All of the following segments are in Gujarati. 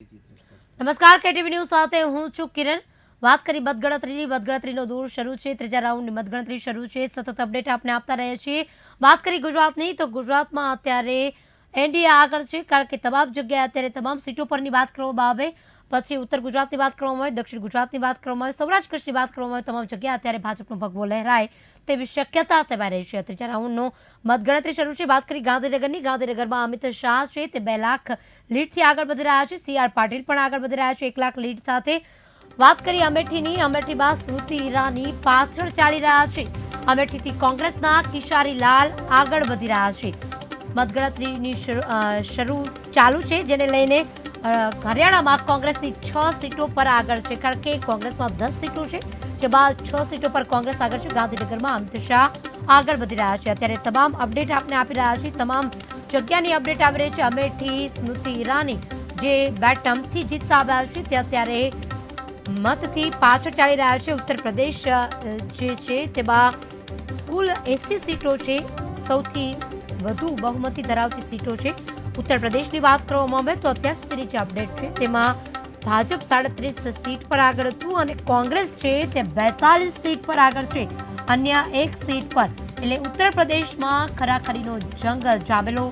નમસ્કાર, કેટીવી ન્યૂઝ સાથે હું છું કિરણ. વાત કરી મતગણતરીની. મતગણતરીનો દોર શરૂ છે. ત્રીજા રાઉન્ડની મતગણતરી શરૂ છે. સતત અપડેટ આપણે આપતા રહીએ છીએ. વાત કરી ગુજરાતની, તો ગુજરાતમાં અત્યારે એનડીએ આગળ છે, કારણ કે તમામ જગ્યાએ અત્યારે તમામ સીટો પરની વાત કરવામાં આવે. પછી ઉત્તર ગુજરાતની વાત કરવામાં આવે, દક્ષિણ ગુજરાતની વાત કરવામાં આવે, સૌરાષ્ટ્ર કચ્છની વાત કરવામાં આવે, તમામ જગ્યાએ અત્યારે ભાજપનો ભગવો લહેરાય તેવી શક્યતા સેવાઈ રહી છે. ત્રીજા રાઉન્ડનો મતગણતરી શરૂ છે. વાત કરી ગાંધીનગરની. ગાંધીનગરમાં અમિત શાહ છે, તે બે લાખ લીડથી આગળ વધી રહ્યા છે. સી આર પાટીલ પણ આગળ વધી રહ્યા છે. એક લાખ લીડ સાથે વાત કરી અમેઠીની. અમેઠીમાં સ્મૃતિ ઈરાની પાછળ ચાલી રહ્યા છે. અમેઠીથી કોંગ્રેસના કિશારી લાલ આગળ વધી રહ્યા છે. મતગણતરીની શરૂ ચાલુ છે, જેને લઈને હરિયાણામાં કોંગ્રેસની છ સીટો પર આગળ છે. કારણ કે કોંગ્રેસમાં દસ સીટો છે. જેમાં છ સીટો પર કોંગ્રેસ આગળ છે. ગાંધીનગરમાં અમિત શાહ આગળ વધી રહ્યા છે. અત્યારે તમામ અપડેટ આપને આપી રહ્યા છે તમામ જગ્યાની અપડેટ આવી રહી છે. અમેઠી, સ્મૃતિ ઈરાની જે બે ટર્મથી જીતતા આવ્યા છે, તે અત્યારે મતથી પાછળ ચાલી રહ્યા છે. ઉત્તર પ્રદેશ જે છે, તેમાં કુલ એસી સીટો છે. સૌથી વધુ બહુમતી ધરાવતી સીટો છે. ઉત્તર પ્રદેશની વાત કરવામાં આવે તો અત્યાર સુધીની અપડેટ છે, તેમાં ભાજપ સાડત્રીસ સીટ પર આગળ હતું અને કોંગ્રેસ છે તે બેતાલીસ સીટ પર આગળ છે. અન્ય એક સીટ પર. એટલે ઉત્તર પ્રદેશમાં ખરાખરીનો જંગ જામેલો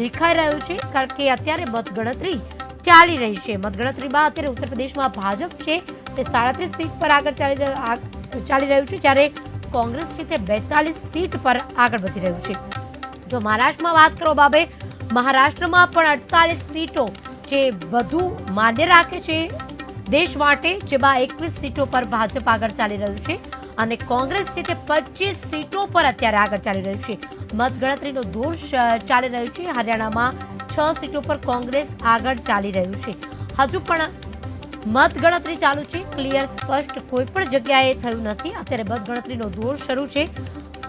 દેખાઈ રહ્યો છે, કારણ કે અત્યારે મતગણતરી ચાલી રહી છે. મતગણતરીમાં અત્યારે ઉત્તર પ્રદેશમાં ભાજપ છે તે સાડત્રીસ સીટ પર આગળ ચાલી ચાલી રહ્યું છે, જ્યારે કોંગ્રેસ છે તે બેતાલીસ સીટ પર આગળ વધી રહ્યું છે. જો મહારાષ્ટ્રમાં વાત કરો બાબે મહારાષ્ટ્રમાં પણ અડતાલીસ સીટો જે વધુ માન્ય રાખે છે. દેશ માટે જેમાં એકવીસ સીટો પર ભાજપ આગળ ચાલી રહ્યું છે અને કોંગ્રેસ છે તે પચીસ સીટો પર અત્યારે આગળ ચાલી રહ્યું છે. મતગણતરીનો દોર ચાલી રહ્યું છે. હરિયાણામાં છ સીટો પર કોંગ્રેસ આગળ ચાલી રહ્યું છે. હજુ પણ મતગણતરી ચાલુ છે. ક્લિયર, સ્પષ્ટ કોઈ પણ જગ્યાએ થયું નથી. અત્યારે મતગણતરીનો દોર શરૂ છે.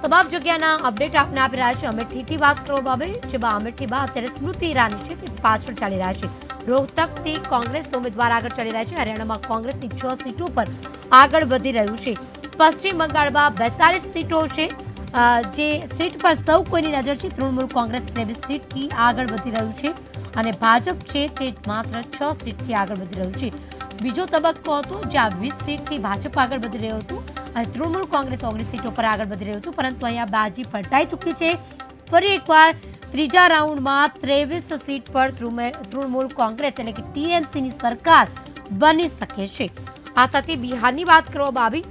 તમામ જગ્યાના અપડેટ આપને આપી રહ્યા છે. અમેઠીથી વાત કરવામાં આવે જેમાં અમેઠીમાં અત્યારે સ્મૃતિ ઈરાની છે. તે પાછળ ચાલી રહ્યા છે. રોહતકથી કોંગ્રેસ ઉમેદવાર આગળ ચાલી રહ્યા છે. હરિયાણામાં કોંગ્રેસની છ સીટો પર આગળ વધી રહ્યું છે. પશ્ચિમ બંગાળમાં બેતાલીસ સીટો છે. જે સીટ પર સૌ કોઈની નજર છે. તૃણમૂલ કોંગ્રેસ ત્રેવીસ સીટથી આગળ વધી રહ્યું છે અને ભાજપ છે તે માત્ર છ સીટથી આગળ વધી રહ્યું છે. બીજો તબક્કો હતો જ્યાં વીસ સીટથી ભાજપ આગળ વધી રહ્યું હતું. અને તૃણમૂલ કોંગ્રેસ ઓગણીસ સીટો પર આગળ વધી રહ્યું હતું, પરંતુ અહીંયા બાજી પલટાઈ ચૂકી છે. ફરી એકવાર ત્રીજા રાઉન્ડમાં ત્રેવીસ સીટ પર તૃણમે- તૃણમૂલ કોંગ્રેસ એટલે કે ટીએમસીની સરકાર બની શકે છે. આ સાથે બિહારની વાત કરવામાં આવી.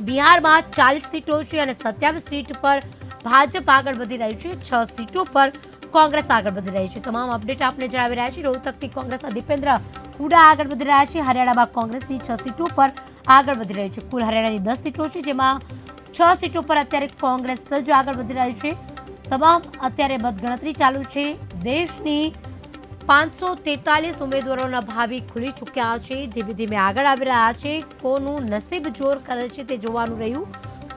બિહારમાં ચાલીસ સીટો છે અને સત્યાવીસ સીટ પર ભાજપ આગળ વધી રહ્યું છે. છ સીટો પર કોંગ્રેસ આગળ વધી રહી છે. તમામ અપડેટ આપને જણાવી રહ્યા છે રોહતકથી કોંગ્રેસના દીપેન્દ્ર હુડા આગળ વધી રહ્યા છે. હરિયાણામાં કોંગ્રેસની છ સીટો પર આગળ વધી રહ્યું છે. કુલ હરિયાણાની દસ સીટો છે, જેમાં છ સીટો પર અત્યારે કોંગ્રેસ જ આગળ વધી રહ્યું છે. તમામ અત્યારે મતગણતરી ચાલુ છે. દેશની પાંચસો તેતાલીસ ઉમેદવારોના ભાવિ ખુલી ચૂક્યા છે. ધીમે ધીમે આગળ આવી રહ્યા છે. કોનું નસીબ જોર કરે છે તે જોવાનું રહ્યું.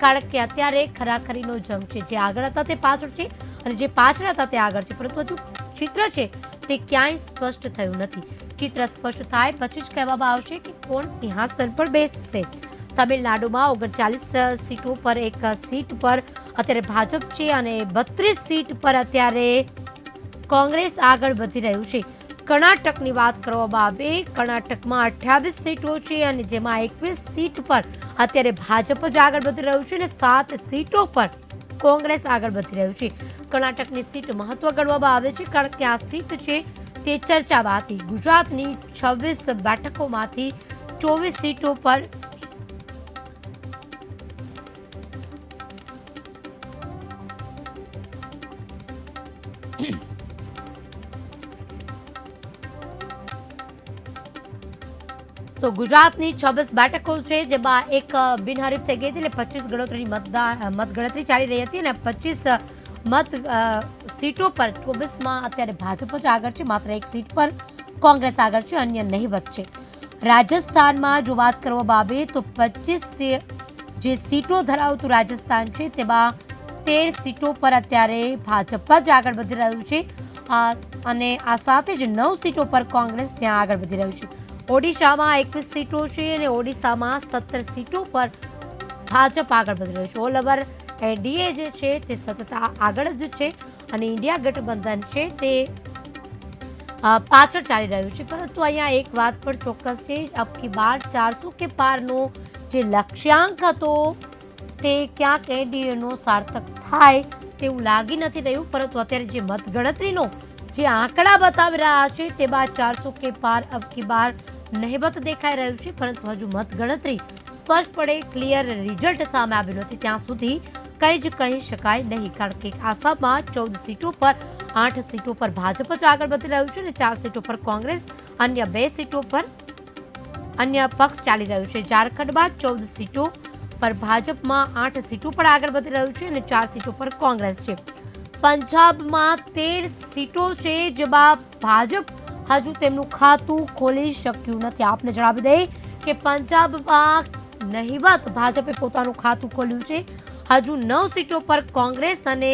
કારણ કે અત્યારે ખરાખરીનો જંગ છે. જે આગળ હતા તે પાછળ છે અને જે પાછળ હતા તે આગળ છે. પરંતુ હજુ ચિત્ર છે તે ક્યાંય સ્પષ્ટ થયું નથી. ચિત્ર સ્પષ્ટ થાય પછી જ કહેવામાં આવશે કે કોણ સિંહાસન પર બેસશે? તમિલનાડુમાં ઓગણચાલીસ સીટો પર એક સીટ પર અત્યારે ભાજપ છે અને બત્રીસ સીટ પર અત્યારે કોંગ્રેસ આગળ વધી રહ્યું છે. કર્ણાટકની વાત કરવામાં આવે, કર્ણાટકમાં અઠ્યાવીસ સીટો છે અને જેમાં એકવીસ સીટ પર અત્યારે ભાજપ જ આગળ વધી રહ્યું છે અને સાત સીટો પર કોંગ્રેસ આગળ વધી રહ્યું છે. કર્ણાટકની સીટ મહત્વ ગણવામાં આવે છે કારણ કે આ સીટ છે તે ચર્ચામાં હતી ગુજરાતની છવ્વીસ બેઠકોમાંથી ચોવીસ સીટો પર તો ગુજરાતની છવ્વીસ બેઠકો છે, જેમાં એક બિનહરીફ થઈ ગઈ હતી એટલે પચીસ ગણતરી મતદાન મતગણતરી ચાલી રહી હતી અને પચીસ મત સીટો પર ચોવીસમાં અત્યારે ભાજપ જ આગળ છે, માત્ર એક સીટ પર કોંગ્રેસ આગળ છે, અન્ય નહીવત છે રાજસ્થાનમાં જો વાત કરવામાં આવે તો પચીસ જે સીટો ધરાવતું રાજસ્થાન છે, તેમાં તેર સીટો પર અત્યારે ભાજપ જ આગળ વધી રહ્યું છે અને આ સાથે જ નવ સીટો પર કોંગ્રેસ ત્યાં આગળ વધી રહ્યું છે. ઓડિશામાં એકવીસ સીટો છે અને ઓડિશામાં સત્તર સીટો પર ભાજપ આગળ વધી રહ્યું છે. ઓલ ઓવર એનડીએ જે છે તે સતત આગળ જ છે અને ઇન્ડિયા ગઠબંધન છે તે પાછળ ચાલી રહ્યું છે. પરંતુ અહીંયા એક વાત પણ ચોક્કસ છે અબકી બાર ચારસો કે પારનો જે લક્ષ્યાંક હતો તે ક્યાંક એનડીએનો સાર્થક થાય તેવું લાગી નથી રહ્યું. પરંતુ અત્યારે જે મતગણતરીનો જે આંકડા બતાવી રહ્યા છે તેમાં ચારસો કે પાર અબકી બાર નહિવત દેખાઈ રહ્યું છે, પરંતુ હજુ મતગણતરી સ્પષ્ટપણે ક્લિયર રિઝલ્ટ સામે આવ્યું નથી. ત્યાં સુધી કંઈ જ કહી શકાય નહીં, કારણ કે આસામમાં ચૌદ સીટો પર, આઠ સીટો પર ભાજપ જ આગળ વધી રહ્યું છે અને ચાર સીટો પર કોંગ્રેસ, અન્ય બે સીટો પર અન્ય પક્ષ ચાલી રહ્યું છે. ઝારખંડમાં ચૌદ સીટો પર ભાજપમાં આઠ સીટો પર આગળ વધી રહ્યું છે અને ચાર સીટો પર કોંગ્રેસ છે. પંજાબમાં તેર સીટો છે, જેમાં ભાજપ હજુ તેમનું ખાતું ખોલી શક્યું નથી. આપને જણાવી દઈએ કે પંજાબમાં નહિવત ભાજપે પોતાનું ખાતું ખોલ્યું છે. હજુ નવ સીટો પર કોંગ્રેસ અને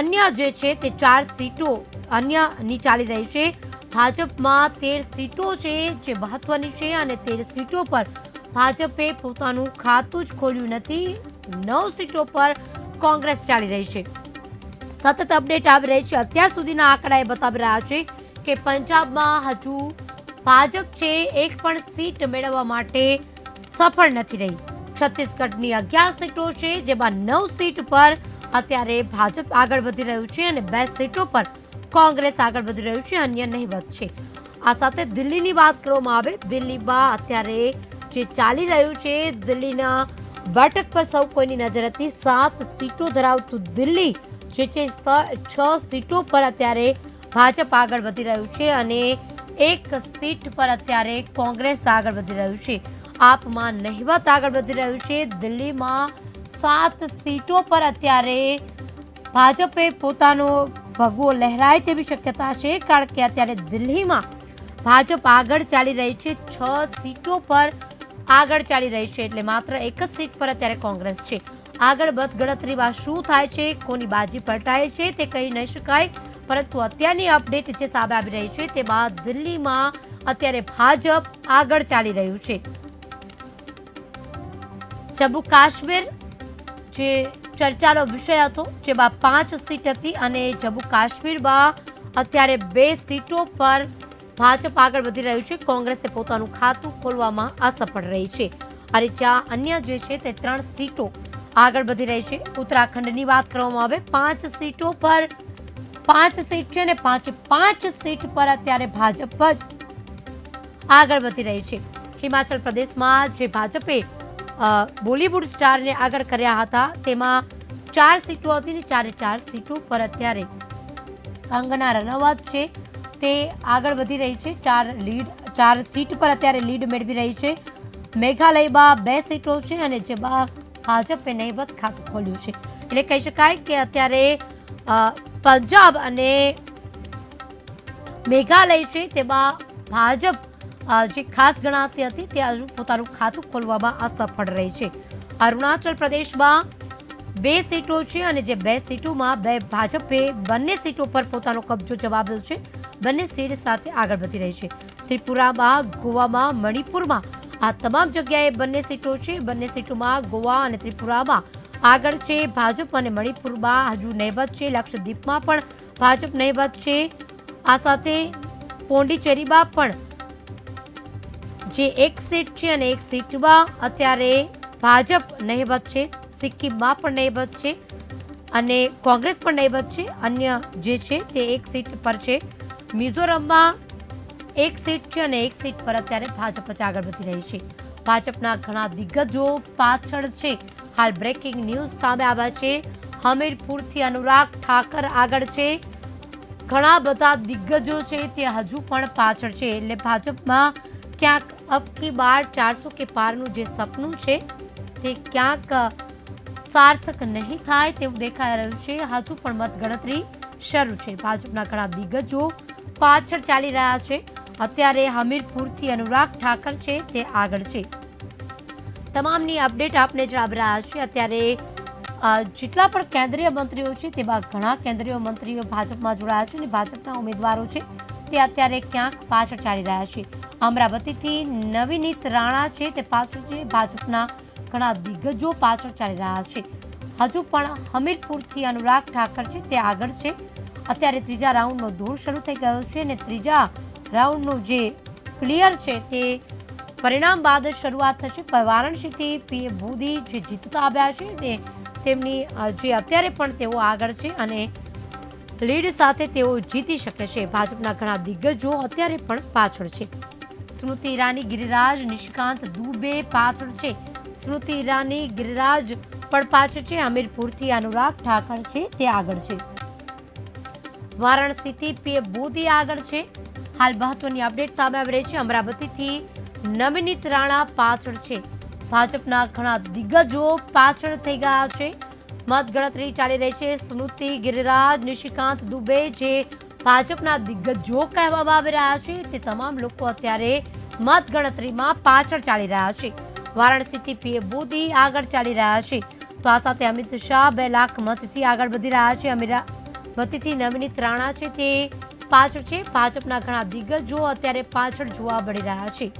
અન્ય જે છે તે ચાર સીટો અન્યની ચાલી રહી છે. ભાજપમાં તેર સીટો છે જે મહત્વની છે અને તેર સીટો પર ભાજપે પોતાનું ખાતું જ ખોલ્યું નથી. નવ સીટો પર કોંગ્રેસ ચાલી રહી છે. સતત અપડેટ આવી રહી છે. અત્યાર સુધીના આંકડા એ બતાવી રહ્યા છે કે પંજાબમાં હજુ ભાજપ છે, એક પણ સીટ મેળવવા માટે સફળ નથી રહી. છત્તીસગઢની અગિયાર સીટો છે, જેમાં નવ સીટ પર અત્યારે ભાજપ આગળ વધી રહ્યું છે અને બે સીટો પર કોંગ્રેસ આગળ વધી રહ્યું છે, અન્ય નહીવત છે. આ સાથે દિલ્હીની વાત કરવામાં આવે, દિલ્હીમાં અત્યારે જે ચાલી રહ્યું છે, દિલ્હીના બેઠક પર સૌ કોઈની નજર હતી, સાત સીટો ધરાવતું દિલ્હી, જે છે છ સીટો પર અત્યારે ભાજપ આગળ વધી રહ્યું છે અને એક સીટ પર અત્યારે કોંગ્રેસ આગળ વધી રહ્યું છે. આપમાં નહિવત આગળ વધી રહ્યું છે. દિલ્હીમાં સાત સીટો પર અત્યારે ભાજપે પોતાનો ભગવો લહેરાય તેવી શક્યતા છે, કારણ કે અત્યારે દિલ્હીમાં ભાજપ આગળ ચાલી રહી છે. છ સીટો પર આગળ ચાલી રહી છે, એટલે માત્ર એક જ સીટ પર અત્યારે કોંગ્રેસ છે. આગળ મતગણતરીમાં શું થાય છે, કોની બાજી પલટાય છે, તે કહી નહીં શકાય. પરંતુ અત્યારની અપડેટ જે સામે આવી રહી છે તેમાં દિલ્હીમાં અત્યારે ભાજપ આગળ ચાલી રહ્યું છે. જમ્મુ કાશ્મીર જે ચર્ચાનો વિષય હતો, જેમાં પાંચ સીટ હતી અને જમ્મુ કાશ્મીરમાં અત્યારે બે સીટો પર ભાજપ આગળ વધી રહ્યું છે. કોંગ્રેસે પોતાનું ખાતું ખોલવામાં અસફળ રહી છે. અને જ્યાં અન્ય જે છે તે ત્રણ સીટો આગળ વધી રહી છે. ઉત્તરાખંડની વાત કરવામાં આવે, પાંચ સીટો પર પાંચ સીટ છે અને પાંચે પાંચ સીટ પર અત્યારે ભાજપ જ આગળ વધી રહી છે. હિમાચલ પ્રદેશમાં જે ભાજપે બોલીવુડ સ્ટારને આગળ કર્યા હતા, તેમાં ચાર સીટો હતી ને ચારે ચાર સીટો પર અત્યારે કંગના રનૌત છે. તે આગળ વધી રહી છે. ચાર લીડ, ચાર સીટ પર અત્યારે લીડ મેળવી રહી છે. મેઘાલયમાં બે સીટો છે અને જેમાં ભાજપે નહીવત ખાતું ખોલ્યું છે. એટલે કહી શકાય કે અત્યારે પંજાબ અને મેઘાલય છે, તેમાં ભાજપ જે ખાસ ગણાતી હતી, તે પોતાનું ખાતું ખોલવામાં અસફળ રહી છે. અરુણાચલ પ્રદેશમાં બે સીટો છે અને જે બે સીટોમાં બે ભાજપે બંને સીટો પર પોતાનો કબજો જવાબ્યો છે. બંને સીટ સાથે આગળ વધી રહી છે. ત્રિપુરામાં, ગોવામાં, મણિપુરમાં આ તમામ જગ્યાએ બંને સીટો છે. બંને સીટોમાં ગોવા અને ત્રિપુરામાં આગળ છે ભાજપ અને મણિપુરમાં હજુ નહીવત છે. લક્ષદ્વીપમાં પણ ભાજપ નહીવત છે. આ સાથે પોંડિચેરીમાં પણ જે એક સીટ છે અને એક સીટમાં અત્યારે ભાજપ નહીવત છે. સિક્કિમમાં પણ નહીવત છે અને કોંગ્રેસ પણ નહીવત છે. અન્ય જે છે તે એક સીટ પર છે. મિઝોરમમાં એક સીટ છે અને એક સીટ પર અત્યારે ભાજપ જ આગળ વધી રહી છે. ભાજપના ઘણા દિગ્ગજો પાછળ છે. હાલ બ્રેકિંગ ન્યૂઝ સામે આવ્યા છે. હમીરપુરથી અનુરાગ ઠાકર આગળ છે. ઘણા બધા દિગ્ગજો છે તે હજુ પણ પાછળ છે. એટલે ભાજપમાં ક્યાંક અબકી બાર ચારસો કે પારનું જે સપનું છે તે ક્યાંક સાર્થક નહીં થાય તેવું દેખાઈ રહ્યું છે. હજુ પણ મતગણતરી શરૂ છે. ભાજપના ઘણા દિગ્ગજો પાછળ ચાલી રહ્યા છે. અત્યારે હમીરપુરથી અનુરાગ ઠાકર છે તે આગળ છે. તમામની અપડેટ આપને જણાવી રહ્યા છે અત્યારે જેટલા પણ કેન્દ્રીય મંત્રીઓ છે તેમાં ઘણા કેન્દ્રીય મંત્રીઓ ભાજપમાં જોડાયા છે અને ભાજપના ઉમેદવારો છે, તે અત્યારે ક્યાંક પાછળ ચાલી રહ્યા છે. અમરાવતીથી નવીનીત રાણા છે, તે પાછળ છે. ભાજપના ઘણા દિગ્ગજો પાછળ ચાલી રહ્યા છે. હજુ પણ હમીરપુરથી અનુરાગ ઠાકર છે, તે આગળ છે. અત્યારે ત્રીજા રાઉન્ડનો દોર શરૂ થઈ ગયો છે અને ત્રીજા રાઉન્ડનું જે ક્લિયર છે, તે પરિણામ બાદ શરૂઆત થશે. વારાણસીથી પીએ મોદી જે જીતતા આવ્યા છે તે તેમની જે અત્યારે પણ તેઓ આગળ છે અને લીડ સાથે તેઓ જીતી શકે છે. ભાજપના ઘણા દિગ્ગજો અત્યારે પણ પાછળ છે. સ્મૃતિ ઈરાની ગિરિરાજ નિશિકાંત દુબે પાછળ છે. સ્મૃતિ ઈરાની ગિરિરાજ પણ પાછળ છે. હમીરપુરથી અનુરાગ ઠાકર છે, તે આગળ છે. વારાણસીથી પીએમ મોદી આગળ છે. હાલ મહત્વની અપડેટ સામે આવી રહી છે. અમરાવતીથી નમિનીત રાણા પાછળ છે. ભાજપના ઘણા દિગ્ગજો પાછળ થઈ ગયા છે. મતગણતરી ચાલી રહી છે. સ્મૃતિ ગિરિરાજ, નિશિકાંત દુબે જે ભાજપના દિગ્ગજો કહેવામાં આવી રહ્યા છે તે તમામ લોકો અત્યારે મતગણતરીમાં પાછળ ચાલી રહ્યા છે. વારાણસીથી પીએમ મોદી આગળ ચાલી રહ્યા છે. તો આ સાથે અમિત શાહ બે લાખ મતથી આગળ વધી રહ્યા છે. અમીરા અમીરાવતીથી નવનીત રાણા છે તે પાછળ છે. ભાજપના ઘણા દિગ્ગજો અત્યારે પાછળ જોવા મળી રહ્યા છે.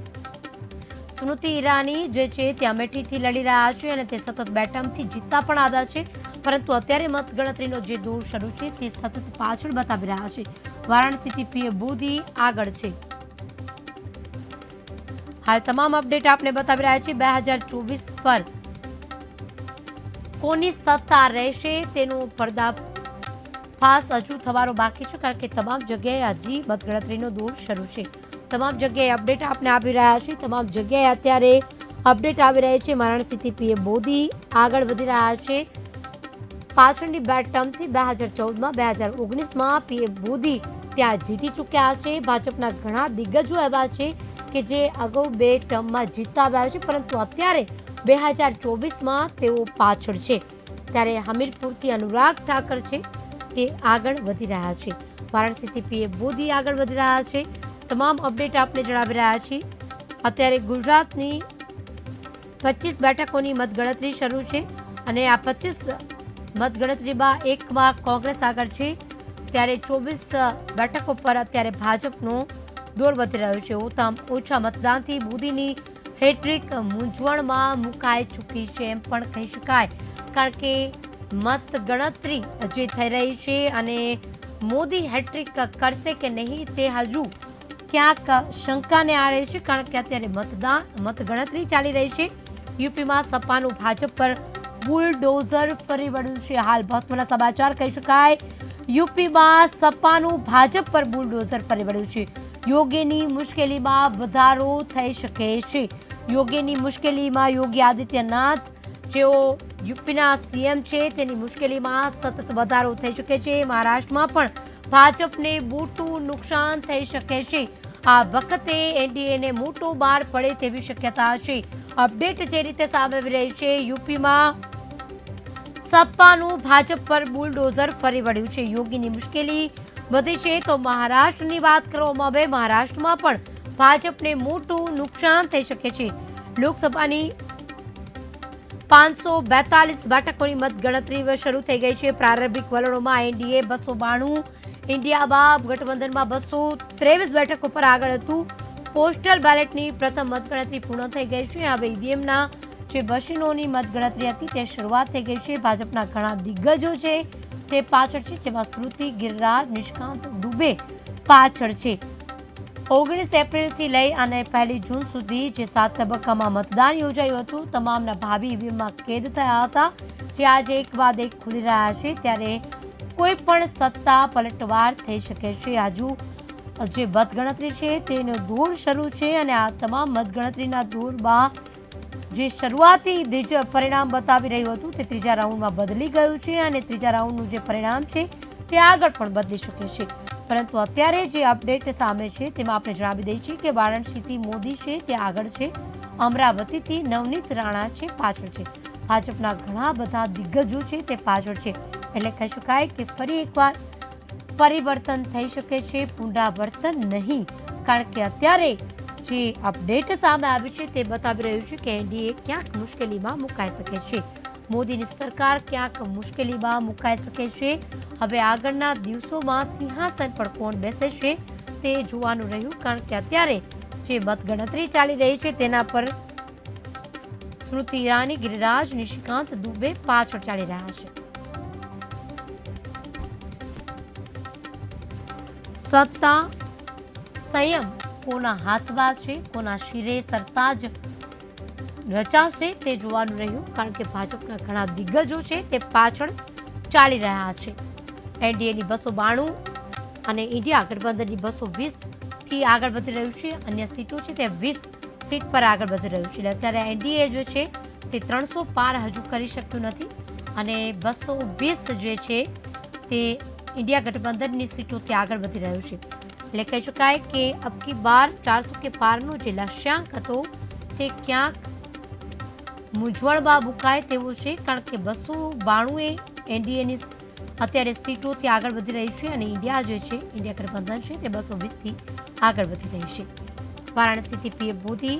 સ્મૃતિ ઈરાની જે છે તે અમેઠીથી લડી રહ્યા છે અને તે સતત બે ટર્મથી જીતતા પણ આવ્યા છે. પરંતુ અત્યારે મતગણતરીનો જે દોર શરૂ છે, તે સતત પાછળ બતાવી રહ્યા છે. વારાણસીથી પીએ બુધી આગળ છે. હાલ તમામ અપડેટ આપને બતાવી રહ્યા છે. બે હજાર ચોવીસ પર કોની સત્તા રહેશે તેનું પડદા ફાસ હજુ થવાનો બાકી છે, કારણ કે તમામ જગ્યાએ હજી મતગણતરીનો દોર શરૂ છે. તમામ જગ્યાએ અપડેટ આપને આપી રહ્યા છે. તમામ જગ્યાએ અત્યારે અપડેટ આવી રહી છે. વારાણસીથી પીએમ મોદી આગળ વધી રહ્યા છે. પાછળની બે ટર્મથી બે હજાર ચૌદમાં, બે હજાર ઓગણીસમાં પીએમ મોદી ત્યાં જીતી ચૂક્યા છે. ભાજપના ઘણા દિગ્ગજો એવા છે કે જે અગાઉ બે ટર્મમાં જીતતા આવ્યા છે, પરંતુ અત્યારે બે હજાર ચોવીસમાં તેઓ પાછળ છે. ત્યારે હમીરપુરથી અનુરાગ ઠાકર છે તે આગળ વધી રહ્યા છે. વારાણસીથી પીએમ મોદી આગળ વધી રહ્યા છે. તમામ અપડેટ આપને જણાવી રહ્યા છીએ. અત્યારે ગુજરાતની પચીસ બેઠકોની મતગણતરી શરૂ છે અને આ પચીસ મતગણતરીમાં એકમાં કોંગ્રેસ આગળ છે. ત્યારે ચોવીસ બેઠકો પર અત્યારે ભાજપનો દોર વધી રહ્યો છે. ઓછા ઓછા મતદાનથી મોદીની હેટ્રિક મૂંઝવણમાં મુકાઈ ચૂકી છે એમ પણ કહી શકાય. કારણ કે મતગણતરી જે થઈ રહી છે અને મોદી હેટ્રિક કરશે કે નહીં તે હજુ ક્યાંક શંકાને આડે છે, કારણ કે અત્યારે મતદાન, મતગણતરી ચાલી રહી છે. યુપીમાં સપાનું ભાજપ પર બુલડોઝર ફરી વળ્યું છે. હાલ મહત્વના સમાચાર કહી શકાય. યુપીમાં સપાનું ભાજપ પર બુલડોઝર ફરી વળ્યું છે. યોગીની મુશ્કેલીમાં વધારો થઈ શકે છે. યોગીની મુશ્કેલીમાં યોગી આદિત્યનાથ, જેઓ યુપીના સીએમ છે, તેની મુશ્કેલીમાં સતત વધારો થઈ શકે છે. મહારાષ્ટ્રમાં પણ ભાજપને મોટું નુકસાન થઈ શકે છે. આ વખતે એનડીએને મોટો બાર પડે તેવી શક્યતા છે. અપડેટ જે રીતે સામે આવી રહી છે, યુપીમાં સપાનું ભાજપ પર બુલડોઝર ફરી વળ્યું છે. યોગીની મુશ્કેલી વધી છે તો મહારાષ્ટ્રની વાત કરવામાં આવે, મહારાષ્ટ્રમાં પણ ભાજપને મોટું નુકસાન થઈ શકે છે. લોકસભાની પાંચસો બેતાલીસ બેઠકોની મતગણતરી શરૂ થઈ ગઈ છે. પ્રારંભિક વલણોમાં એનડીએ બસો બાણું ઇન્ડિયામાં ગઠબંધનમાં બસો ત્રેવીસ બેઠક ઉપર આગળ હતું. પોસ્ટલ બેલેટની પ્રથમ મતગણતરી પૂર્ણ થઈ ગઈ છે. હવે ઈવીએમના જે મશીનોની મતગણતરી હતી તે શરૂઆત થઈ ગઈ છે. ભાજપના ઘણા દિગ્ગજો છે તે પાછળ છે, જેમાં સ્મૃતિ, ગિરિરાજ, નિષ્કાંત દુબે પાછળ છે. ઓગણીસ એપ્રિલથી લઈ અને પહેલી જૂન સુધી જે સાત તબક્કામાં મતદાન યોજાયું હતું, તમામના ભાવિ ઈવીએમમાં કેદ થયા હતા. જે આજે એક બાદ એક ખુલી રહ્યા છે. ત્યારે કોઈ પણ સત્તા પલટવાર થઈ શકે છે. હજુ જે મતગણતરી છે તેનો દોર શરૂ છે અને આ તમામ મતગણતરીના દોરમાં જે શરૂઆતી જે પરિણામ બતાવી રહ્યું હતું તે ત્રીજા રાઉન્ડમાં બદલી ગયું છે અને ત્રીજા રાઉન્ડનું જે પરિણામ છે તે આગળ પણ બદલી શકે છે. પરંતુ અત્યારે જે અપડેટ સામે છે તેમાં આપણે જણાવી દઈએ છીએ કે વારાણસીથી મોદી છે તે આગળ છે, અમરાવતીથી નવનીત રાણા છે, પાછળ છે. ભાજપના ઘણા બધા દિગ્ગજો છે તે પાછળ છે. એટલે કહી શકાય કે ફરી એકવાર પરિવર્તન થઈ શકે છે, પુનરાવર્તન નહીં. કારણ કે અત્યારે જે અપડેટ સામે આવી છે તે બતાવી રહ્યું છે કે એનડીએ ક્યાંક મુશ્કેલીમાં મુકાઈ શકે છે. મોદીની સરકાર ક્યાંક મુશ્કેલીમાં મુકાઈ શકે છે. હવે આગળના દિવસોમાં સિંહાસન પર કોણ બેસે છે તે જોવાનું રહ્યું. કારણ કે અત્યારે જે મતગણતરી ચાલી રહી છે તેના પર સ્મૃતિ ઈરાની, ગિરિરાજ, નિશિકાંત દુબે પાછળ ચાલી રહ્યા છે. સત્તા સંયમ, કોના હાથમાં છે કોના શિરે સરતા જ રચાશે, તે જોવાનું રહ્યું, કારણ કે ભાજપના ઘણા દિગ્ગજો છે, તે પાછળ ચાલી રહ્યા છે. એનડીએની બસો બાણું અને ઇન્ડિયા ગઠબંધનની બસો વીસથી આગળ વધી રહ્યું છે, અન્ય સીટો છે, તે વીસ સીટ પર આગળ વધી રહ્યું છે. અત્યારે એનડીએ જે છે, તે ત્રણસો પાર હજુ કરી શકતું નથી અને બસો વીસ જે છે, તે ઇન્ડિયા ગઠબંધનની સીટોથી આગળ વધી રહ્યું છે. એટલે કહી શકાય કે અબકી બાર ચારસો કે પારનો જે લક્ષ્યાંક હતો, તે ક્યાંક મૂંઝવણમાં મુકાય તેવું છે, કારણ કે બસો બાણું એ એનડીએની અત્યારે સીટોથી આગળ વધી રહી છે અને ઇન્ડિયા જે છે, ઇન્ડિયા ગઠબંધન છે, તે બસો વીસથી આગળ વધી રહી છે. વારાણસીથી પીએમ મોદી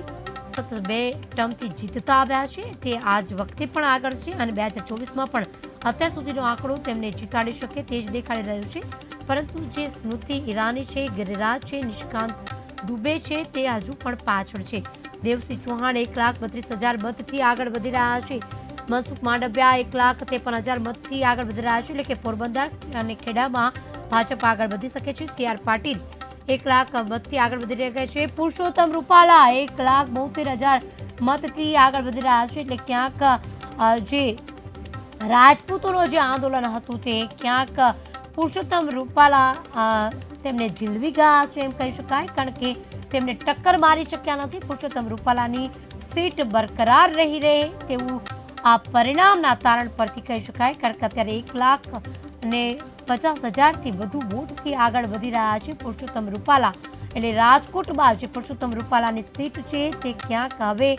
સતત બે ટર્મથી જીતતા આવ્યા છે, તે આજ વખતે પણ આગળ છે અને બે હજાર ચોવીસમાં પણ અત્યાર સુધીનો આંકડો તેમને જીતાડી શકે તે જ દેખાડી રહ્યો છે. પરંતુ જે સ્મૃતિ ઈરાની છે, ગિરિરાજ છે, નિષ્કાંત દુબે છે, તે હજુ પણ પાછળ છે. દેવસિંહ ચૌહાણ એક લાખ બત્રીસ હજાર મતથી આગળ વધી રહ્યા છે. મનસુખ માંડવિયા એક લાખ ત્રેપન હજાર મતથી આગળ વધી રહ્યા છે. એટલે કે પોરબંદર અને ખેડામાં ભાજપ આગળ વધી શકે છે. સી આર પાટીલ એક લાખ મતથી આગળ વધી રહ્યા છે. પુરુષોત્તમ રૂપાલા એક લાખ બોતેર હજાર મતથી આગળ વધી રહ્યા છે. એટલે ક્યાંક જે રાજપૂતોનું જે આંદોલન હતું તે ક્યાંક પુરુષોત્તમ રૂપાલા તેમને ઝીલવી ગયા છે એમ કહી શકાય, કારણ કે તેમને ટક્કર મારી શક્યા નથી. પુરુષોત્તમ રૂપાલાની સીટ બરકરાર રહી રહે તેવું આ પરિણામના તારણ પરથી કહી શકાય, કારણ કે અત્યારે એક લાખ અને પચાસ હજારથી વધુ વોટથી આગળ વધી રહ્યા છે પુરુષોત્તમ રૂપાલા. એટલે રાજકોટમાં જે પુરુષોત્તમ રૂપાલાની સીટ છે તે ક્યાંક હવે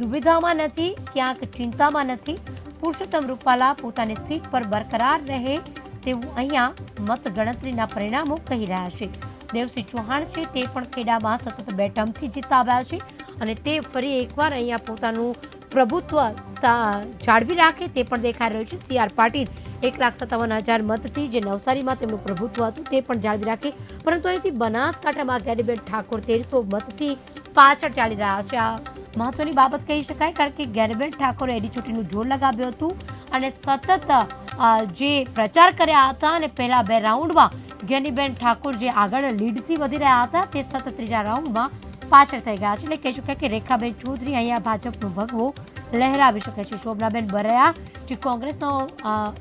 દુવિધામાં નથી, ક્યાંક ચિંતામાં નથી. પુરુષોત્તમ રૂપાલા પોતાની સીટ પર બરકરાર રહે તેવું અહીંયા મતગણતરીના પરિણામો કહી રહ્યા છે. દેવસિંહ ચૌહાણ છે તે પણ ખેડામાં સતત બે ટર્મથી જીતતા આવ્યા છે અને તે ફરી એકવાર અહીંયા પોતાનું પ્રભુત્વ જાળવી રાખે તે પણ દેખાઈ રહ્યું છે. સી આર પાટીલ એક લાખ સત્તાવન હજાર મતથી જે નવસારીમાં તેમનું પ્રભુત્વ હતું તે પણ જાળવી રાખે. પરંતુ અહીંથી બનાસકાંઠામાં ગેરીબેન ઠાકોર તેરસો મતથી પાછળ ચાલી રહ્યા છે. આ મહત્વની બાબત કહી શકાય કારણ કે ગેરબેન ઠાકોરે એડી ચૂંટણીનું જોર લગાવ્યું હતું અને સતત જે પ્રચાર કર્યા હતા અને પહેલા બે રાઉન્ડમાં જ્ઞાનીબેન ઠાકોર જે આગળ લીડથી વધી રહ્યા હતા તે સતત ત્રીજા રાઉન્ડમાં પાછળ થઈ ગયા છે. એટલે કહી શકાય કે રેખાબેન ચૌધરી અહીંયા ભાજપનો ભગવો લહેરાવી શકે છે. શોભનાબેન બરૈયા જે કોંગ્રેસનો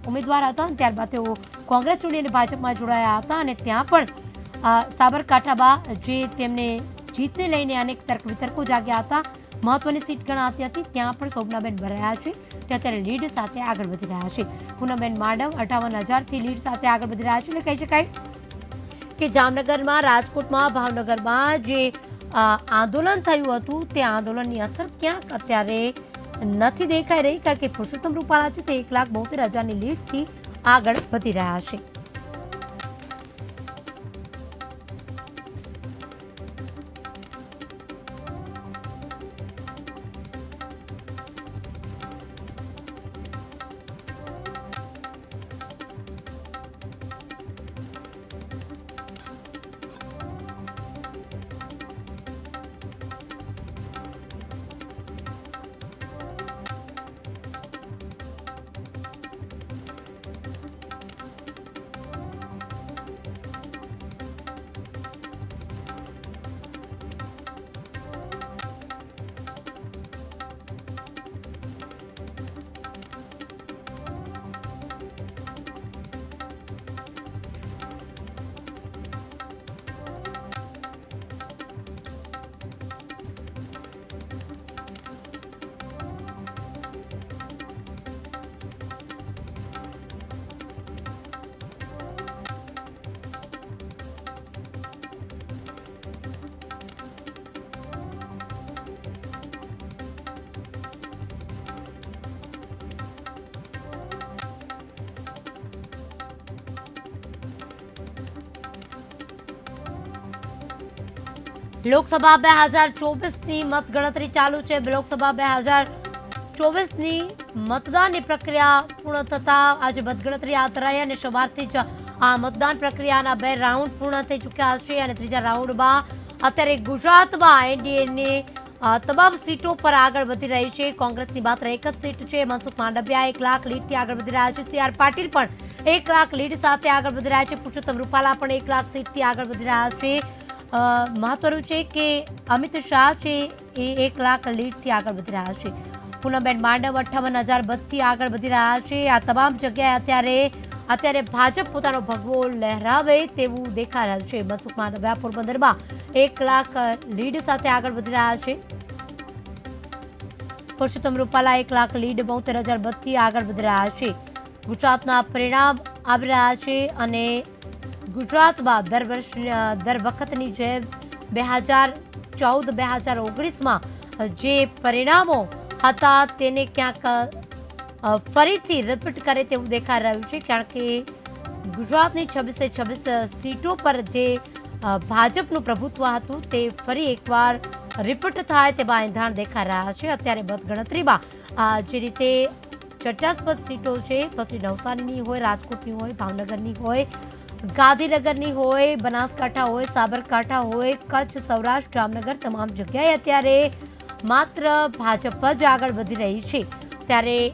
ઉમેદવાર હતા ત્યારબાદ તેઓ કોંગ્રેસ છોડીને ભાજપમાં જોડાયા હતા અને ત્યાં પણ સાબરકાંઠામાં જે તેમને જીતને લઈને અનેક તર્ક વિતર્કો જાગ્યા હતા. મહત્વની સીટ ગણાતી હતી. ત્યાં પણ શોભનાબેન ભરાયા છે. તે અત્યારે લીડ સાથે આગળ વધી રહ્યા છે. પૂનમબેન માડવ અઠાવન હજારથી લીડ સાથે આગળ વધી રહ્યા છે એટલે કહી શકાય કે જામનગરમાં, રાજકોટમાં, ભાવનગરમાં જે આંદોલન થયું હતું, તે આંદોલનની અસર ક્યાંક અત્યારે નથી દેખાઈ રહી, કારણ કે પુરુષોત્તમ રૂપાલા છે તે એક લાખ બોતેર હજારની લીડથી આગળ વધી રહ્યા છે. લોકસભા બે હજાર ચોવીસની મતગણતરી ચાલુ છે. લોકસભા બે હજાર ચોવીસની મતદાનની પ્રક્રિયા પૂર્ણ થતાં આજે મતગણતરી હાથ ધરાઈ અને સવારથી જ આ મતદાન પ્રક્રિયાના બે રાઉન્ડ પૂર્ણ થઈ ચૂક્યા છે અને ત્રીજા રાઉન્ડમાં અત્યારે ગુજરાતમાં એનડીએની તમામ સીટો પર આગળ વધી રહી છે. કોંગ્રેસની માત્ર એક જ સીટ છે. મનસુખ માંડવિયા એક લાખ લીડથી આગળ વધી રહ્યા છે. સી આર પાટીલ પણ એક લાખ લીડ સાથે આગળ વધી રહ્યા છે. પુરુષોત્તમ રૂપાલા પણ એક લાખ સીટથી આગળ વધી રહ્યા છે. મહત્વનું છે કે અમિત શાહ છે એ એક લાખ લીડથી આગળ વધી રહ્યા છે. પૂનમબેન માંડવ અઠ્ઠાવન હજાર બદથી આગળ વધી રહ્યા છે. આ તમામ જગ્યાએ અત્યારે અત્યારે ભાજપ પોતાનો ભગવો લહેરાવે તેવું દેખાઈ રહ્યું છે. મનસુખ વ્યાપુર પોરબંદરમાં એક લાખ લીડ સાથે આગળ વધી રહ્યા છે. પુરુષોત્તમ રૂપાલા એક લાખ લીડ બોતેર હજાર બદથી આગળ વધી રહ્યા છે. ગુજરાતના પરિણામ આવી રહ્યા છે અને ગુજરાતમાં દર વર્ષ દર વખતની જેમ બે હજાર ચૌદ, બે હજાર ઓગણીસમાં જે પરિણામો હતા તેને ક્યાંક ફરીથી રિપીટ કરે તેવું દેખાઈ રહ્યું છે. કારણ કે ગુજરાતની છવ્વીસે છવ્વીસ સીટો પર જે ભાજપનું પ્રભુત્વ હતું તે ફરી એકવાર રિપીટ થાય તેવા એંધાણ દેખાઈ રહ્યા છે. અત્યારે મતગણતરીમાં જે રીતે ચર્ચાસ્પદ સીટો છે, પછી નવસારીની હોય, રાજકોટની હોય, ભાવનગરની હોય ગાંધીનગરની હોય, બનાસકાંઠા હોય, સાબરકાંઠા હોય, કચ્છ, સૌરાષ્ટ્ર, જામનગર તમામ જગ્યાએ અત્યારે માત્ર ભાજપ જ આગળ વધી રહી છે. ત્યારે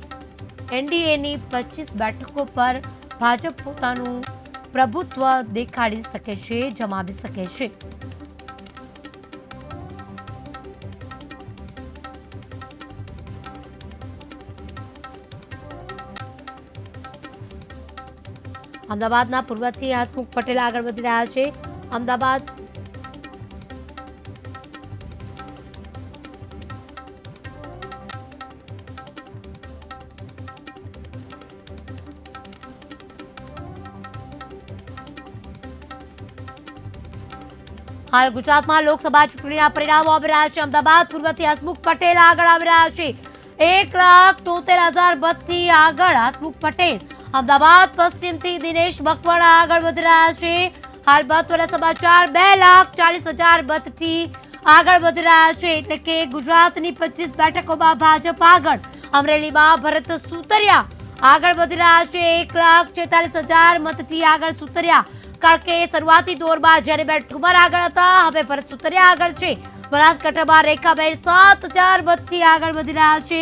એનડીએની પચીસ બેઠકો પર ભાજપ પોતાનું પ્રભુત્વ દેખાડી શકે છે, જમાવી શકે છે. અમદાવાદના પૂર્વથી હસમુખ પટેલ આગળ વધી રહ્યા છે. અમદાવાદ હાલ ગુજરાતમાં લોકસભા ચૂંટણીના પરિણામો આવી રહ્યા છે. અમદાવાદ પૂર્વથી હસમુખ પટેલ આગળ આવી રહ્યા છે. એક લાખ તોતેર હજાર બદથી આગળ હસમુખ પટેલ અમદાવાદ, પશ્ચિમથી દિનેશ મકવાણા આગળ વધી રહ્યા છે. હાલ મહત્વના સમાચાર, બે લાખ ચાલીસ હજાર મતથી આગળ વધી રહ્યા છે. એટલે કે ગુજરાતની પચીસ બેઠકોમાં ભાજપ આગળ. અમરેલીમાં ભરત સુતરિયા આગળ વધી રહ્યા છે. એક લાખ છેતાલીસ હજાર મતથી આગળ સુતરિયા. કારણ કે શરૂઆતી દોરમાં જ્યારે બે ઠુમર આગળ હતા, હવે ભરત સુતરિયા આગળ છે. બનાસકાંઠામાં રેખાબેન સાત હજાર મતથી આગળ વધી રહ્યા છે.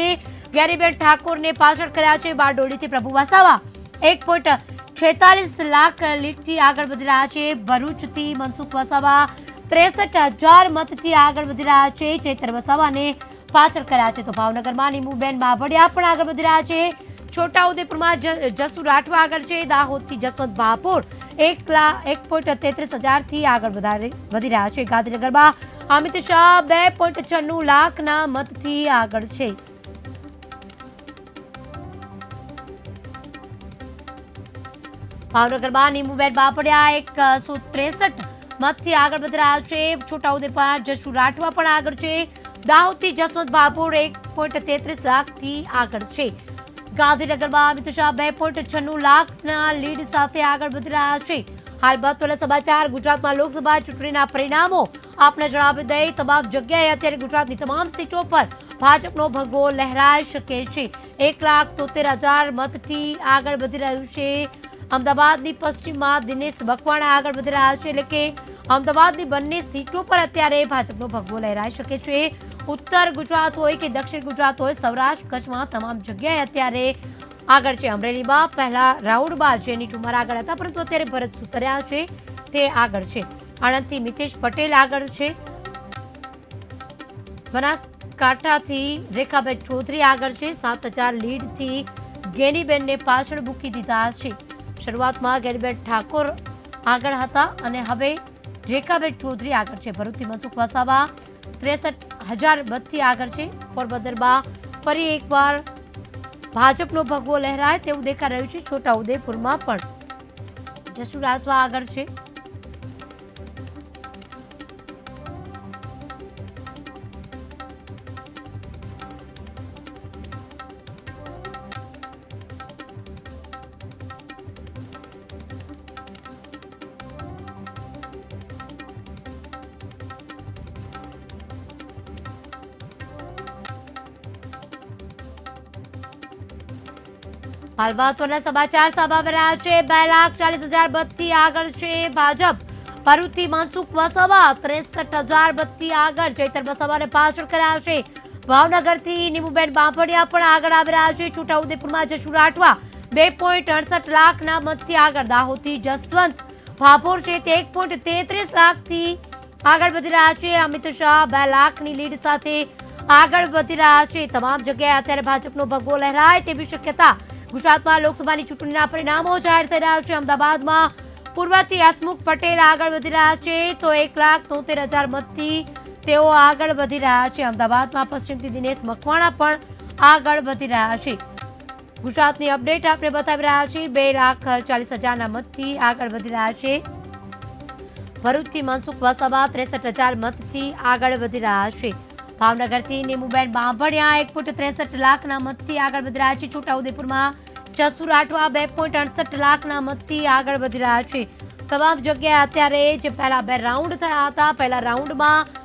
ગેરીબેન ઠાકોરને પાછળ કર્યા છે બારડોલીથી પ્રભુ વસાવા. એક પોઈન્ટ છેતાલીસ લાખ લીટથી આગળ વધી રહ્યા છે. ભરૂચથી મનસુખ વસાવા ત્રેસઠ હજાર મતથી આગળ વધી રહ્યા છે. ચૈતર વસાવાને પાછળ કર્યા છે તો ભાવનગરમાં નીમુબેન બાભડિયા પણ આગળ વધી રહ્યા છે. છોટાઉદેપુરમાં જસુ રાઠવા આગળ છે. દાહોદથી જસવંત ભાપોર એક લાખ એક પોઈન્ટ તેત્રીસ હજારથી આગળ વધારે વધી રહ્યા છે. ગાંધીનગરમાં અમિત શાહ બે પોઈન્ટ છન્નું લાખના મતથી આગળ છે. ભાવનગરમાં નીમુબેન બાપડિયા એકસો ત્રેસઠ મતથી આગળ વધી રહ્યા છે. છોટાઉદેપુર જશુ રાઠવા પણ આગળ છે. દાહોદથી જસવંત બાપુર એક પોઈન્ટ તેત્રીસ લાખથી આગળ છે. ગાંધીનગરમાં અમિત શાહ બે પોઈન્ટ છન્નું લાખના લીડ સાથે આગળ વધી રહ્યા છે. હાલ મહત્વના સમાચાર, ગુજરાતમાં લોકસભા ચૂંટણીના પરિણામો આપને જણાવી દઈ તમામ જગ્યાએ અત્યારે ગુજરાતની તમામ સીટો પર ભાજપનો ભગવો લહેરાઈ શકે છે. એક લાખ તોતેર હજાર મતથી આગળ વધી રહ્યું છે. અમદાવાદની પશ્ચિમમાં દિનેશ બકવાણા આગળ વધી રહ્યા છે એટલે કે અમદાવાદની બંને સીટો પર અત્યારે ભાજપનો ભગવો લહેરાઈ શકે છે. ઉત્તર ગુજરાત હોય કે દક્ષિણ ગુજરાત હોય, સૌરાષ્ટ્ર કચ્છમાં તમામ જગ્યાએ અત્યારે આગળ છે. અમરેલીમાં પહેલા છે જેની ટુમર આગળ હતા, પરંતુ અત્યારે ભરત સુતર્યા છે, તે આગળ છે. આણંદથી મિતેશ પટેલ આગળ છે. બનાસકાંઠાથી રેખાબેન ચૌધરી આગળ છે. સાત હજાર લીડથી ગેનીબેનને પાછળ મૂકી દીધા છે. શરૂઆતમાં ગેનીબેન ઠાકોર આગળ હતા અને હવે રેખાબેન ચૌધરી આગળ છે. ભરૂચથી મનસુખ વસાવા ત્રેસઠ હજાર બદથી આગળ છે. પોરબંદરમાં ફરી એકવાર ભાજપનો ભગવો લહેરાય તેવું દેખાઈ રહ્યું છે. છોટા ઉદેપુરમાં પણ જસુ આગળ છે. હાલ મહત્વના સમાચાર સામે રહ્યા છે. બે લાખ ચાલીસ હજાર બત્તી આગળ છે ભાજપ. ભરૂચથી મનસુખ વસાવા ત્રેસઠ હજાર બત્તી આગળ. ચૈતર વસાવાને પાછળ કર્યા છે. ભાવનગરથી નીમુબેન બાંભણિયા પણ આગળ આવી રહ્યા છે. છોટાઉદેપુરમાં જશુ રાઠવા બે પોઈન્ટ અડસઠ લાખના મતથી આગળ. દાહોદથી જસવંત ભાભોર છે તે એક પોઈન્ટ તેત્રીસ લાખથી આગળ વધી રહ્યા છે. અમિત શાહ બે લાખની લીડ સાથે આગળ વધી રહ્યા છે. તમામ જગ્યાએ અત્યારે ભાજપનો ભગવો લહેરાય તેવી શક્યતા ગુજરાતમાં લોકસભાની ચૂંટણીના પરિણામો જાહેર થઈ રહ્યા છે. અમદાવાદમાં પૂર્વથી હસમુખ પટેલ આગળ વધી રહ્યા છે. તો એક લાખ તોતેર હજાર મતથી તેઓ આગળ વધી રહ્યા છે. અમદાવાદમાં પશ્ચિમથી દિનેશ મકવાણા પણ આગળ વધી રહ્યા છે. ગુજરાતની અપડેટ આપણે બતાવી રહ્યા છે બે લાખ ચાલીસ હજારના મતથી આગળ વધી રહ્યા છે. ભરૂચથી મનસુખ વસાવા ત્રેસઠ હજાર મતથી આગળ વધી રહ્યા છે. ભાવનગરથી નીમુબેન બાંભણિયા એક પોઈન્ટ ત્રેસઠ લાખના મતથી આગળ વધી રહ્યા છે. છોટાઉદેપુરમાં જસુ રાઠવા બે પોઈન્ટ અડસઠ લાખના મતથી આગળ વધી રહ્યા છે. તમામ જગ્યાએ અત્યારે જે પહેલા બે રાઉન્ડ થયા હતા, પહેલા રાઉન્ડમાં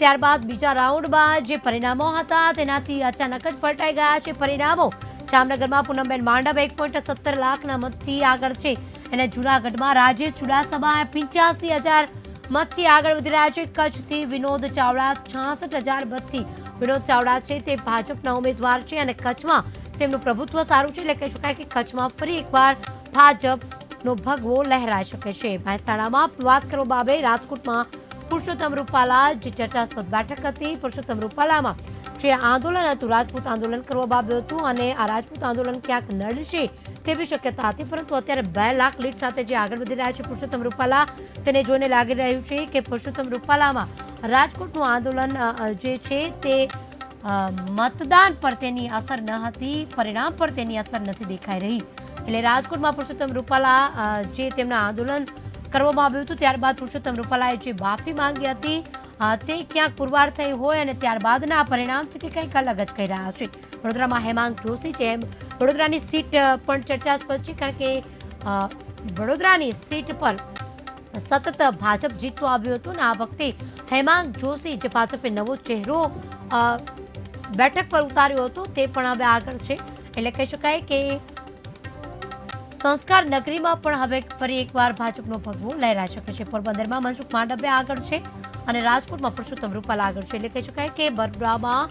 ત્યારબાદ બીજા રાઉન્ડમાં જે પરિણામો હતા, તેનાથી અચાનક જ પલટાઈ ગયા છે પરિણામો. જામનગરમાં પૂનમબેન માંડવ એક પોઈન્ટ સત્તર લાખના મતથી આગળ છે. અને જૂનાગઢમાં રાજેશ ચુડાસમા પંચ્યાસી હજાર મતથી આગળ વધી રહ્યા છે. કચ્છથી વિનોદ ચાવડા છાસઠ હજાર મતથી વિનોદ ચાવડા છે. તે ભાજપના ઉમેદવાર છે અને કચ્છમાં તેમનું પ્રભુત્વ સારું છે. એટલે કહી શકાય કે કચ્છમાં ફરી એકવાર ભાજપનો ભગવો લહેરાઈ શકે છે. મહેસાણામાં વાત કરો બાબે, રાજકોટમાં પુરુષોત્તમ રૂપાલા જે ચર્ચાસ્પદ બેઠક હતી. પુરુષોત્તમ રૂપાલામાં જે આંદોલન હતું, રાજપૂત આંદોલન કરવા બાબે હતું અને આ રાજપૂત આંદોલન ક્યાંક નડશે તેવી શક્યતા હતી, પરંતુ અત્યારે બે લાખ લીડ સાથે જે આગળ વધી રહ્યા છે પુરુષોત્તમ રૂપાલા, તેને જોઈને લાગી રહ્યું છે કે પુરુષોત્તમ રૂપાલામાં રાજકોટનું આંદોલન જે છે તે મતદાન પર તેની અસર ન હતી, પરિણામ પર તેની અસર નથી દેખાઈ રહી. એટલે રાજકોટમાં પુરુષોત્તમ રૂપાલા જે તેમના આંદોલન કરવામાં આવ્યું હતું, ત્યારબાદ પુરુષોત્તમ રૂપાલાએ જે માફી માંગી હતી તે ક્યાંક પુરવાર થઈ હોય અને ત્યારબાદના પરિણામ છે તે કંઈક અલગ જ કહી રહ્યા છે. વડોદરામાં હેમાંગ જોશી છે. એમ વડોદરાની સીટ પણ ચર્ચાસ્પદ છે કારણ કે વડોદરાની સીટ પર સતત ભાજપ જીતતું આવ્યું હતું અને આ વખતે હેમાંગ જોશી જે ભાજપે નવો ચહેરો બેઠક પર ઉતાર્યો હતો તે પણ હવે આગળ છે. એટલે કહી શકાય કે સંસ્કાર નગરીમાં પણ હવે ફરી એકવાર ભાજપનો ભગવો લહેરાઈ શકે છે. પોરબંદરમાં મનસુખ માંડવ્ય આગળ છે. અને રાજકોટમાં પુરુષોત્તમ રૂપાલા આગળ છે. એટલે કહી શકાય કે બરોડામાં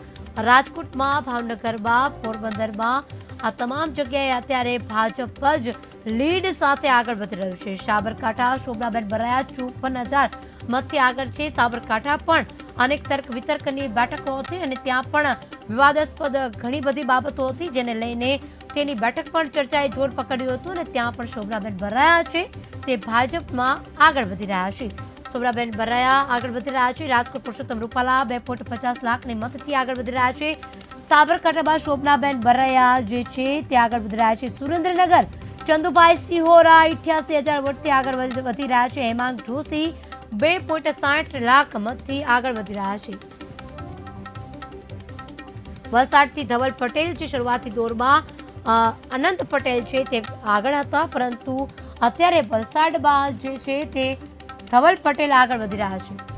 રાજકોટમાં, ભાવનગરમાં, પોરબંદરમાં આ તમામ જગ્યાએ અત્યારે ભાજપ જ લીડ સાથે આગળ વધી રહ્યું છે. સાબરકાંઠા, શોભનાબેન બરાયા, ચોપન હજાર મતથી આગળ છે. સાબરકાંઠા પણ અનેક તર્ક વિતર્કની બેઠકો હતી અને ત્યાં પણ વિવાદાસ્પદ ઘણી બધી બાબતો હતી જેને લઈને તેની બેઠક પણ ચર્ચાએ જોર પકડ્યું હતું અને ત્યાં પણ શોભનાબેન બરાયા છે. તે ભાજપમાં આગળ વધી રહ્યા છે. શોભનાબેન બરાયા આગળ વધી રહ્યા છે. રાજકોટ પુરુષોત્તમ રૂપાલા બે પોઈન્ટ પચાસ લાખની મતથી આગળ વધી રહ્યા છે. સાબરકાંઠામાં શોભનાબેન બરાયા જે છે તે આગળ વધી રહ્યા છે. સુરેન્દ્રનગર ચંદુભાઈ સિહોરા અઠ્યાસી હજાર વોટથી આગળ વધી રહ્યા છે. હેમાંગ જોશી બે પોઈન્ટ સાઠ લાખ મતથી આગળ વધી રહ્યા છે. વલસાડથી ધવલ પટેલ છે. શરૂઆતી દોરમાં અનંત પટેલ છે તે આગળ હતા. પરંતુ અત્યારે વલસાડમાં જે છે તે ધવલ પટેલ આગળ વધી રહ્યા છે.